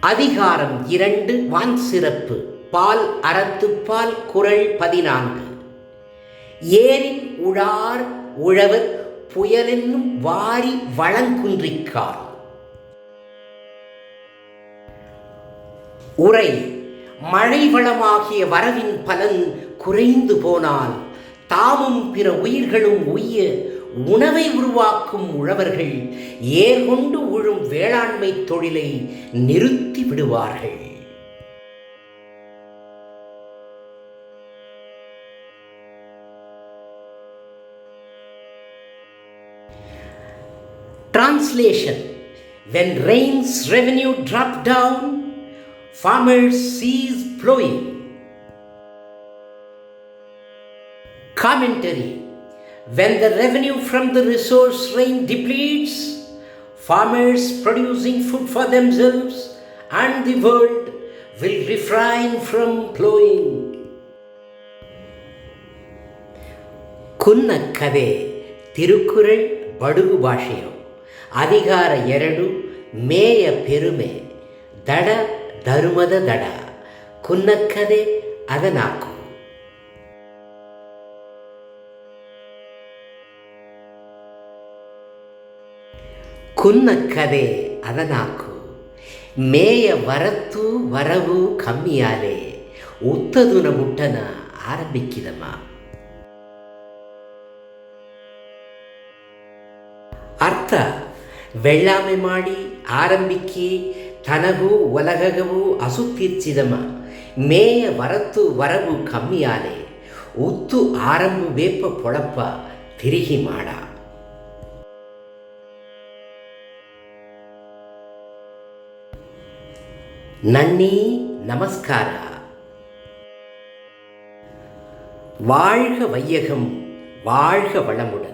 அதிகாரம் இரண்டு வான் சிறப்பு. பால் அறத்துப்பால் குரல் பதினான்கு. ஏரின் உழார் உழவர் புயலென்னும் வாரி வளங்குன்றிக்கார் உரை மழை வளமாகிய வரவின் பலன் குறைந்து போனால் தாமும் பிற உயிர்களும் உய்ய உணவை உருவாக்கும் உழவர்கள் ஏர்கொண்டு உழும் வேளாண்மை தொழிலை நிறுத்தி விடுவார்கள். Translation When rain's revenue drop down, farmers cease plowing. Commentary When the revenue from the resource rain depletes, farmers producing food for themselves and the world will refrain from plowing. ಕುನ್ನಕ್ಕದೆ ತಿರುಕುರಳ್ ಬಡುಗು ಭಾಷೆಯು ಅಧಿಕಾರ ಎರಡು, ಮೇಯ ಪೆರುಮೆ ದಡ ಧರ್ಮದ ದಡ, ಕುನ್ನಕ್ಕದೆ ಅದನಾಕು ಕುನ್ನಕ್ಕದೆ ಅದನಾಕು ಮೇಯ ವರತ್ತು ವರವು ಕಮ್ಮಿಯಾಲೆ ಉತ್ತದುನ ಮುಟ್ಟನ ಆರಂಭಿಕ್ಕಿದಮ್ಮ ಅರ್ಥ. ವೆಳ್ಳಾಮೆ ಮಾಡಿ ಆರಂಭಿಕ್ಕಿ ತನಗೂ ಒಲಗಗವು ಅಸುತ್ತೀರ್ಚಿದಮ ಮೇಯ ವರತ್ತು ವರವು ಕಮ್ಮಿಯಾಲೆ ಉತ್ತು ಆರಂಭು ವೇಪ ಪೊಳಪ ತಿರುಗಿ ಮಾಡ நன்னி நமஸ்காரா வாழ்க வையகம் வாழ்க வளமுடன்